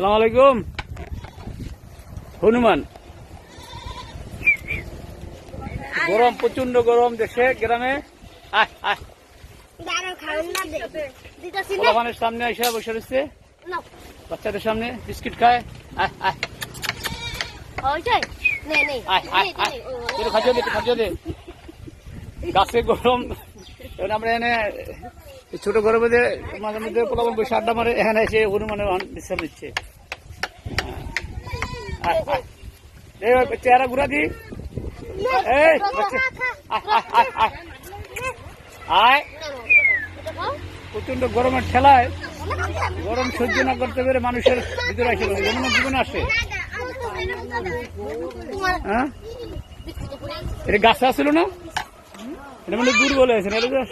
সালাম আলাইকুম। হনুমান। গরম প্রচণ্ড গরম দেশে গ্রামে। পোলাপানের সামনে এসে বসে রয়েছে। বাচ্চাদের সামনে বিস্কিট খায়। আয় আয়। গাছে গরম। আমরা এখানে ছোট গরমে মাঝে মধ্যে পোলাপান বসে আড্ডা মারে। এখানে এসে হনুমানের বিশ্রাম নিচ্ছে। চেহারা ঘুরা দি আয় প্রচণ্ড গরমের ঠেলায় গরম সহ্য না করতে পেরে মানুষের ভিতরে আসে যেমন জীবনে আসে হ্যাঁ এটা গাছে আসছিল না এটা মানে দুর্বল হয়েছে না এটা